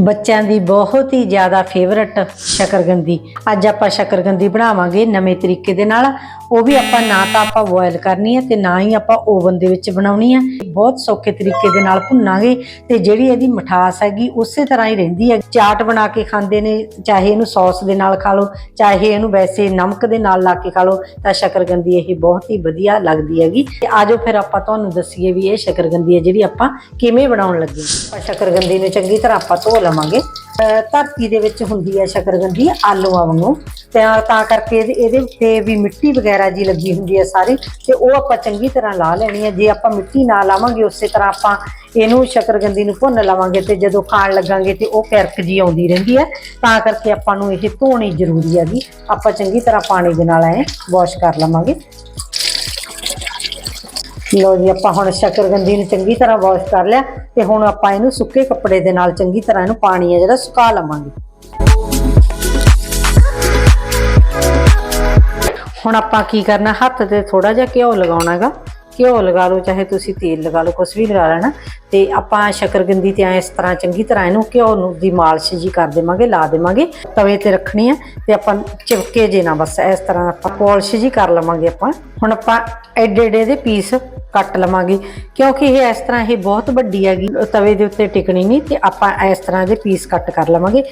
ਬੱਚਿਆਂ ਦੀ ਬਹੁਤ ਹੀ ਜ਼ਿਆਦਾ ਫੇਵਰਟ ਸ਼ਕਰਗੰਦੀ। ਅੱਜ ਆਪਾਂ ਸ਼ਕਰਗੰਦੀ ਬਣਾਵਾਂਗੇ ਨਵੇਂ ਤਰੀਕੇ ਦੇ ਨਾਲ। ਉਹ ਵੀ ਆਪਾਂ ਨਾ ਤਾਂ ਆਪਾਂ ਬੋਇਲ ਕਰਨੀ ਹੈ ਤੇ ਨਾ ਹੀ ਆਪਾਂ ਓਵਨ ਦੇ ਵਿੱਚ ਬਣਾਉਣੀ ਹੈ ਬਹੁਤ ਸੌਖੇ ਤਰੀਕੇ ਦੇ ਨਾਲ ਭੁੰਨਾਂਗੇ ਤੇ ਜਿਹੜੀ ਇਹਦੀ ਮਠਾਸ ਹੈਗੀ, ਉਸੇ ਤਰ੍ਹਾਂ ਹੀ ਰਹਿੰਦੀ ਹੈ ਚਾਟ ਬਣਾ ਕੇ ਖਾਂਦੇ ਨੇ, ਚਾਹੇ ਇਹਨੂੰ ਸੌਸ ਦੇ ਨਾਲ ਖਾ ਲਓ, ਚਾਹੇ ਇਹਨੂੰ ਵੈਸੇ ਨਮਕ ਦੇ ਨਾਲ ਲਾ ਕੇ ਖਾ ਲਓ, ਤਾਂ ਸ਼ਕਰਗੰਦੀ ਇਹ ਬਹੁਤ ਹੀ ਵਧੀਆ ਲੱਗਦੀ ਹੈਗੀ। ਤੇ ਆਜੋ ਫਿਰ ਆਪਾਂ ਤੁਹਾਨੂੰ ਦੱਸੀਏ ਵੀ ਇਹ ਸ਼ਕਰਗੰਦੀ ਹੈ ਜਿਹੜੀ ਆਪਾਂ ਕਿਵੇਂ ਬਣਾਉਣ ਲੱਗੇ ਹਾਂ। ਆਪਾਂ ਸ਼ਕਰਗੰਦੀ ਨੂੰ ਚੰਗੀ ਤਰ੍ਹਾਂ ਆਪਾਂ ਧੋ ਲਵਾਂਗੇ। ਧਰਤੀ ਦੇ ਵਿੱਚ ਹੁੰਦੀ ਹੈ ਸ਼ਕਰਗੰਦੀ, ਆਲੂਆਂ ਵਾਂਗੂ। ਤੇ ਤਾਂ ਕਰਕੇ ਇਹਦੇ ਇਹਦੇ ਉੱਤੇ ਵੀ ਮਿੱਟੀ ਵਗੈਰਾ ਜੀ ਲੱਗੀ ਹੁੰਦੀ ਹੈ ਸਾਰੀ, ਤੇ ਉਹ ਆਪਾਂ ਚੰਗੀ ਤਰ੍ਹਾਂ ਲਾ ਲੈਣੀ ਹੈ। ਜੇ ਆਪਾਂ ਮਿੱਟੀ ਨਾ ਲਾਵਾਂਗੇ, ਉਸੇ ਤਰ੍ਹਾਂ ਆਪਾਂ ਇਹਨੂੰ ਸ਼ਕਰਗੰਦੀ ਨੂੰ ਭੁੰਨ ਲਵਾਂਗੇ ਤੇ ਜਦੋਂ ਖਾਣ ਲੱਗਾਂਗੇ ਤੇ ਉਹ ਕਿਰਕ ਜੀ ਆਉਂਦੀ ਰਹਿੰਦੀ ਹੈ। ਤਾਂ ਕਰਕੇ ਆਪਾਂ ਨੂੰ ਇਹ ਧੋਣੀ ਜ਼ਰੂਰੀ ਹੈਗੀ। ਆਪਾਂ ਚੰਗੀ ਤਰ੍ਹਾਂ ਪਾਣੀ ਦੇ ਨਾਲ ਐ ਵਾਸ਼ ਕਰ ਲਵਾਂਗੇ। ਲੋ ਜੀ, ਆਪਾਂ ਹੁਣ ਸ਼ਕਰਗੰਦੀ ਨੂੰ ਚੰਗੀ ਤਰ੍ਹਾਂ ਵਾਸ਼ ਕਰ ਲਿਆ ਤੇ ਹੁਣ ਆਪਾਂ ਇਹਨੂੰ ਸੁੱਕੇ ਕੱਪੜੇ ਦੇ ਨਾਲ ਚੰਗੀ ਤਰ੍ਹਾਂ ਇਹਨੂੰ ਪਾਣੀ ਹੈ ਜਿਹੜਾ ਸੁਕਾ ਲਵਾਂਗੇ। ਹੁਣ ਆਪਾਂ ਕੀ ਕਰਨਾ, ਹੱਥ ਤੇ ਥੋੜਾ ਜਿਹਾ ਘਿਓ ਲਗਾਉਣਾ ਹੈਗਾ। ਘਿਓ ਲਗਾ ਲਓ, ਚਾਹੇ ਤੁਸੀਂ ਤੇਲ ਲਗਾ ਲਓ ਕੁਝ ਵੀ ਲਗਾ ਲੈਣਾ। ਤੇ ਆਪਾਂ ਸ਼ਕਰਗੰਦੀ ਤੇ ਐਂ ਇਸ ਤਰ੍ਹਾਂ ਚੰਗੀ ਤਰ੍ਹਾਂ ਇਹਨੂੰ ਘਿਓ ਨੂੰ ਦੀ ਮਾਲਿਸ਼ ਜੀ ਕਰ ਦੇਵਾਂਗੇ, ਲਾ ਦੇਵਾਂਗੇ, ਤਵੇ ਤੇ ਰੱਖਣੀ ਹੈ ਤੇ ਆਪਾਂ ਚਿਪਕੇ ਜੇ ਨਾ ਬਸ, ਇਸ ਤਰ੍ਹਾਂ ਆਪਾਂ ਪਾਲਿਸ਼ ਜੀ ਕਰ ਲਵਾਂਗੇ ਆਪਾਂ। ਹੁਣ ਆਪਾਂ ਐਡੇ ਐਡੇ ਦੇ ਪੀਸ ਕੱਟ ਲਵਾਂਗੇ। ਕਿਉਂਕਿ ਇਹ ਇਸ ਤਰ੍ਹਾਂ ਇਹ ਬਹੁਤ ਵੱਡੀ ਹੈਗੀ, ਤਵੇ ਦੇ ਉੱਤੇ ਟਿਕਣੀ ਨਹੀਂ ਤੇ ਆਪਾਂ ਇਸ ਤਰ੍ਹਾਂ ਦੇ ਪੀਸ ਕੱਟ ਕਰ ਲਵਾਂਗੇ।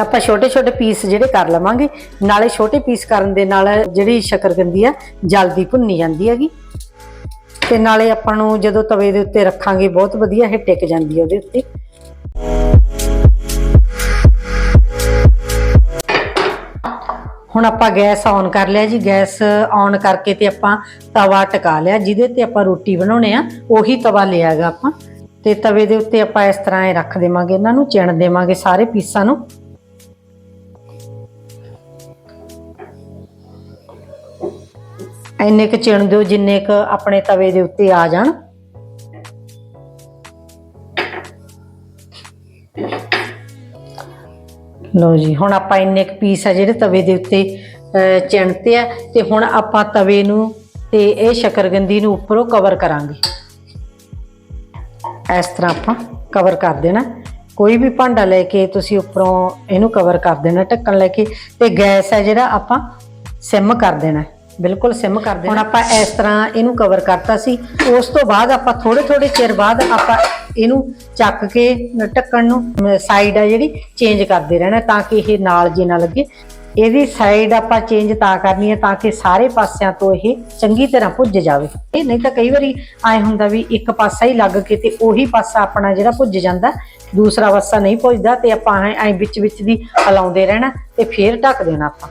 ਆਪਾਂ ਛੋਟੇ ਛੋਟੇ ਪੀਸ ਜਿਹੜੇ ਕਰ ਲਵਾਂਗੇ, ਨਾਲੇ ਛੋਟੇ ਪੀਸ ਕਰਨ ਦੇ ਨਾਲ ਜਿਹੜੀ ਸ਼ਕਰਗੰਦੀ ਆ, ਜਲਦੀ ਭੁੰਨੀ ਜਾਂਦੀ ਹੈਗੀ। ਤੇ ਨਾਲੇ ਆਪਾਂ ਨੂੰ ਜਦੋਂ ਤਵੇ ਦੇ ਉੱਤੇ ਰੱਖਾਂਗੇ, ਬਹੁਤ ਵਧੀਆ ਇਹ ਟਿਕ ਜਾਂਦੀ ਹੈ ਉਹਦੇ ਉੱਤੇ। ਹੁਣ ਆਪਾਂ ਗੈਸ ਔਨ ਕਰ ਲਿਆ ਜੀ। ਗੈਸ ਔਨ ਕਰਕੇ ਤੇ ਆਪਾਂ ਤਵਾ ਟਿਕਾ ਲਿਆ, ਜਿਹਦੇ ਤੇ ਆਪਾਂ ਰੋਟੀ ਬਣਾਉਣੇ ਆ, ਉਹੀ ਤਵਾ ਲਿਆਗਾ ਆਪਾਂ। ਤੇ ਤਵੇ ਦੇ ਉੱਤੇ ਆਪਾਂ ਇਸ ਤਰ੍ਹਾਂ ਇਹ ਰੱਖ ਦੇਵਾਂਗੇ, ਇਹਨਾਂ ਨੂੰ ਚਿਣ ਦੇਵਾਂਗੇ ਸਾਰੇ ਪੀਸਾਂ ਨੂੰ। ਇੰਨੇ ਕੁ ਚਿਣ ਦਿਓ, ਜਿੰਨੇ ਕੁ ਆਪਣੇ ਤਵੇ ਦੇ ਉੱਤੇ ਆ ਜਾਣ। ਲਓ ਜੀ, ਹੁਣ ਆਪਾਂ ਇੰਨੇ ਕੁ ਪੀਸ ਆ ਜਿਹੜੇ ਤਵੇ ਦੇ ਉੱਤੇ ਚਿਣਤੇ ਆ, ਤੇ ਹੁਣ ਆਪਾਂ ਤਵੇ ਨੂੰ ਤੇ ਇਹ ਸ਼ਕਰਗੰਦੀ ਨੂੰ ਉੱਪਰੋਂ ਕਵਰ ਕਰਾਂਗੇ। ਇਸ ਤਰ੍ਹਾਂ ਆਪਾਂ ਕਵਰ ਕਰ ਦੇਣਾ। ਕੋਈ ਵੀ ਭਾਂਡਾ ਲੈ ਕੇ ਤੁਸੀਂ ਉੱਪਰੋਂ ਇਹਨੂੰ ਕਵਰ ਕਰ ਦੇਣਾ, ਢੱਕਣ ਲੈ ਕੇ, ਤੇ ਗੈਸ ਹੈ ਜਿਹੜਾ ਆਪਾਂ ਸਿਮ ਕਰ ਦੇਣਾ। ਬਿਲਕੁਲ ਸਿਮ ਕਰ ਦੇਣਾ। ਹੁਣ ਆਪਾਂ ਇਸ ਤਰ੍ਹਾਂ ਇਹਨੂੰ ਕਵਰ ਕਰਤਾ ਸੀ। ਉਸ ਤੋਂ ਬਾਅਦ ਆਪਾਂ ਥੋੜੇ ਥੋੜੇ ਚਿਰ ਬਾਅਦ ਆਪਾਂ ਇਹਨੂੰ ਚੱਕ ਕੇ ਢੱਕਣ ਨੂੰ ਸਾਈਡ ਆ ਜਿਹੜੀ ਚੇਂਜ ਕਰਦੇ ਰਹਿਣਾ ਤਾਂ ਕਿ ਇਹ ਨਾਲ ਜੇ ਨਾ ਲੱਗੇ। ਇਹਦੀ ਸਾਈਡ ਆਪਾਂ ਚੇਂਜ ਤਾਂ ਕਰਨੀ ਹੈ ਤਾਂ ਕਿ ਸਾਰੇ ਪਾਸਿਆਂ ਤੋਂ ਇਹ ਚੰਗੀ ਤਰ੍ਹਾਂ ਭੁੱਜ ਜਾਵੇ। ਇਹ ਨਹੀਂ ਤਾਂ ਕਈ ਵਾਰੀ ਐ ਹੁੰਦਾ ਵੀ ਇੱਕ ਪਾਸਾ ਹੀ ਲੱਗ ਕੇ ਤੇ ਉਹੀ ਪਾਸਾ ਆਪਣਾ ਜਿਹੜਾ ਭੁੱਜ ਜਾਂਦਾ, ਦੂਸਰਾ ਪਾਸਾ ਨਹੀਂ ਭੁੱਜਦਾ ਤੇ ਆਪਾਂ ਐ ਵਿੱਚ ਵਿੱਚ ਦੀ ਹਲਾਉਂਦੇ ਰਹਿਣਾ ਤੇ ਫੇਰ ਢੱਕ ਦੇਣਾ ਆਪਾਂ।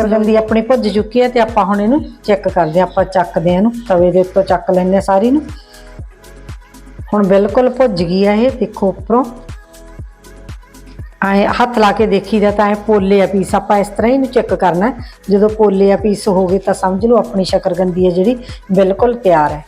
ਸ਼ਕਰਗੰਦੀ ਆਪਣੀ ਭੁੱਜ ਚੁੱਕੀ ਹੈ ਤੇ ਆਪਾਂ ਹੁਣ ਇਹਨੂੰ ਚੈੱਕ ਕਰਦੇ ਹਾਂ ਆਪਾਂ ਚੱਕਦੇ ਹਾਂ ਇਹਨੂੰ, ਤਵੇ ਦੇ ਉੱਤੋਂ ਚੱਕ ਲੈਂਦੇ ਹਾਂ ਸਾਰੀ ਨੂੰ। ਹੁਣ ਬਿਲਕੁਲ ਭੁੱਜ ਗਈ ਹੈ ਇਹ, ਦੇਖੋ ਉੱਪਰੋਂ। ਐ ਹੱਥ ਲਾ ਕੇ ਦੇਖੀਦਾ ਤਾਂ ਐ ਪੋਲੇ ਆ ਪੀਸ ਆਪਾਂ ਇਸ ਤਰ੍ਹਾਂ ਹੀ ਨੂੰ ਚੈੱਕ ਕਰਨਾ ਜਦੋਂ ਪੋਲੇ ਆ ਪੀਸ ਹੋ ਗਏ ਤਾਂ ਸਮਝ ਲਓ ਆਪਣੀ ਸ਼ਕਰਗੰਦੀ ਹੈ ਜਿਹੜੀ ਬਿਲਕੁਲ ਤਿਆਰ ਹੈ।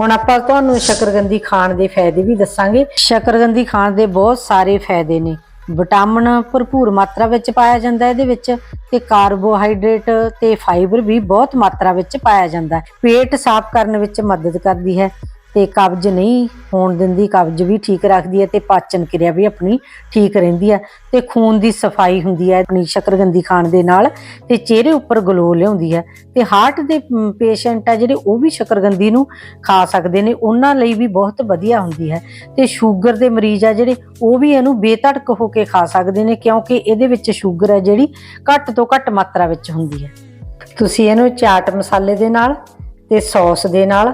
ਹੁਣ ਆਪਾਂ ਤੁਹਾਨੂੰ ਸ਼ਕਰਗੰਦੀ ਖਾਣ ਦੇ ਫਾਇਦੇ ਵੀ ਦੱਸਾਂਗੇ। ਸ਼ਕਰਗੰਦੀ ਖਾਣ ਦੇ ਬਹੁਤ ਸਾਰੇ ਫਾਇਦੇ ਨੇ। ਵਿਟਾਮਿਨ ਭਰਪੂਰ ਮਾਤਰਾ ਵਿੱਚ ਪਾਇਆ ਜਾਂਦਾ ਹੈ ਇਹਦੇ ਵਿੱਚ ਤੇ ਕਾਰਬੋਹਾਈਡਰੇਟ ਤੇ ਫਾਈਬਰ ਵੀ ਬਹੁਤ ਮਾਤਰਾ ਵਿੱਚ ਪਾਇਆ ਜਾਂਦਾ ਹੈ। ਪੇਟ ਸਾਫ਼ ਕਰਨ ਵਿੱਚ ਮਦਦ ਕਰਦੀ ਹੈ। ਤੇ ਕਬਜ਼ ਨਹੀਂ ਹੋਣ ਦਿੰਦੀ, ਕਬਜ਼ ਵੀ ਠੀਕ ਰੱਖਦੀ ਹੈ ਤੇ ਪਾਚਨ ਕਿਰਿਆ ਵੀ ਆਪਣੀ ਠੀਕ ਰਹਿੰਦੀ ਹੈ ਤੇ ਖੂਨ ਦੀ ਸਫ਼ਾਈ ਹੁੰਦੀ ਹੈ, ਆਪਣੀ ਸ਼ਕਰਗੰਦੀ ਖਾਣ ਦੇ ਨਾਲ ਤੇ ਚਿਹਰੇ ਉੱਪਰ ਗਲੋ ਲਿਆਉਂਦੀ ਹੈ ਤੇ ਹਾਰਟ ਦੇ ਪੇਸ਼ੈਂਟ ਆ ਜਿਹੜੇ ਉਹ ਵੀ ਸ਼ਕਰਗੰਦੀ ਨੂੰ ਖਾ ਸਕਦੇ ਨੇ, ਉਹਨਾਂ ਲਈ ਵੀ ਬਹੁਤ ਵਧੀਆ ਹੁੰਦੀ ਹੈ ਤੇ ਸ਼ੂਗਰ ਦੇ ਮਰੀਜ਼ ਆ ਜਿਹੜੇ ਉਹ ਵੀ ਇਹਨੂੰ ਬੇਧੜਕ ਹੋ ਕੇ ਖਾ ਸਕਦੇ ਨੇ ਕਿਉਂਕਿ ਇਹਦੇ ਵਿੱਚ ਸ਼ੂਗਰ ਹੈ ਜਿਹੜੀ ਘੱਟ ਤੋਂ ਘੱਟ ਮਾਤਰਾ ਵਿੱਚ ਹੁੰਦੀ ਹੈ। ਤੁਸੀਂ ਇਹਨੂੰ ਚਾਟ ਮਸਾਲੇ ਦੇ ਨਾਲ ਤੇ ਸੌਸ ਦੇ ਨਾਲ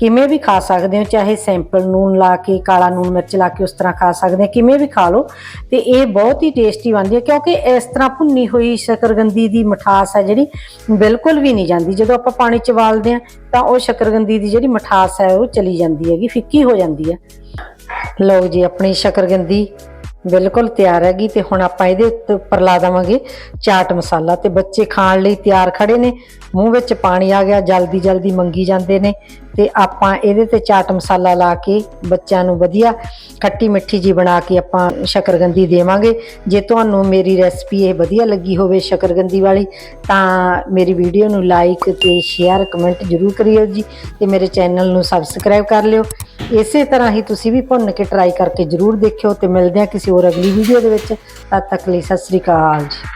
ਕਿਵੇਂ ਵੀ ਖਾ ਸਕਦੇ ਹੋ, ਚਾਹੇ ਸਿੰਪਲ ਨੂਨ ਲਾ ਕੇ, ਕਾਲਾ ਨੂਨ ਮਿਰਚ ਲਾ ਕੇ ਉਸ ਤਰ੍ਹਾਂ ਖਾ ਸਕਦੇ ਹੋ, ਕਿਵੇਂ ਵੀ ਖਾ ਲਓ। ਤੇ ਇਹ ਬਹੁਤ ਹੀ ਟੇਸਟੀ ਬਣਦੀ ਹੈ, ਕਿਉਂਕਿ ਇਸ ਤਰ੍ਹਾਂ ਭੁੰਨੀ ਹੋਈ ਸ਼ਕਰਗੰਦੀ ਦੀ ਮਿਠਾਸ ਹੈ ਜਿਹੜੀ, ਬਿਲਕੁਲ ਵੀ ਨਹੀਂ ਜਾਂਦੀ। ਜਦੋਂ ਆਪਾਂ ਪਾਣੀ ਚ ਉਬਾਲਦੇ ਆ ਤਾਂ ਉਹ ਸ਼ਕਰਗੰਦੀ ਦੀ ਜਿਹੜੀ ਮਠਾਸ ਹੈ, ਉਹ ਚਲੀ ਜਾਂਦੀ ਹੈਗੀ, ਫਿੱਕੀ ਹੋ ਜਾਂਦੀ ਹੈ। ਲਓ ਜੀ, ਆਪਣੀ ਸ਼ਕਰਗੰਦੀ ਬਿਲਕੁਲ ਤਿਆਰ ਹੈਗੀ ਤੇ ਹੁਣ ਆਪਾਂ ਇਹਦੇ ਉੱਤੇ ਉੱਪਰ ਲਾ ਦੇਵਾਂਗੇ ਚਾਟ ਮਸਾਲਾ ਤੇ ਬੱਚੇ ਖਾਣ ਲਈ ਤਿਆਰ ਖੜੇ ਨੇ, ਮੂੰਹ ਵਿੱਚ ਪਾਣੀ ਆ ਗਿਆ ਜਲਦੀ ਜਲਦੀ ਮੰਗੀ ਜਾਂਦੇ ਨੇ। ਤੇ ਆਪਾਂ ਇਹਦੇ ਤੇ ਚਾਟ ਮਸਾਲਾ ਲਾ ਕੇ ਬੱਚਿਆਂ ਨੂੰ ਵਧੀਆ ਖੱਟੀ ਮਿੱਠੀ ਜੀ ਬਣਾ ਕੇ ਆਪਾਂ ਸ਼ਕਰਗੰਦੀ ਦੇਵਾਂਗੇ। ਜੇ ਤੁਹਾਨੂੰ ਮੇਰੀ ਰੈਸਪੀ ਇਹ ਵਧੀਆ ਲੱਗੀ ਹੋਵੇ ਸ਼ਕਰਗੰਦੀ ਵਾਲੀ, ਤਾਂ ਮੇਰੀ ਵੀਡੀਓ ਨੂੰ ਲਾਈਕ ਤੇ ਸ਼ੇਅਰ ਕਮੈਂਟ ਜ਼ਰੂਰ ਕਰਿਓ ਜੀ ਤੇ ਮੇਰੇ ਚੈਨਲ ਨੂੰ ਸਬਸਕ੍ਰਾਈਬ ਕਰ ਲਿਓ। ਇਸੇ ਤਰ੍ਹਾਂ ਹੀ ਤੁਸੀਂ ਵੀ ਭੁੰਨ ਕੇ ਟਰਾਈ ਕਰਕੇ ਜ਼ਰੂਰ ਦੇਖਿਓ ਤੇ ਮਿਲਦੇ ਹਾਂ ਕਿਸੇ ਹੋਰ ਅਗਲੀ ਵੀਡੀਓ ਦੇ ਵਿੱਚ। ਤਦ ਤੱਕ ਲਈ ਸਤਿ ਸ੍ਰੀ ਅਕਾਲ ਜੀ।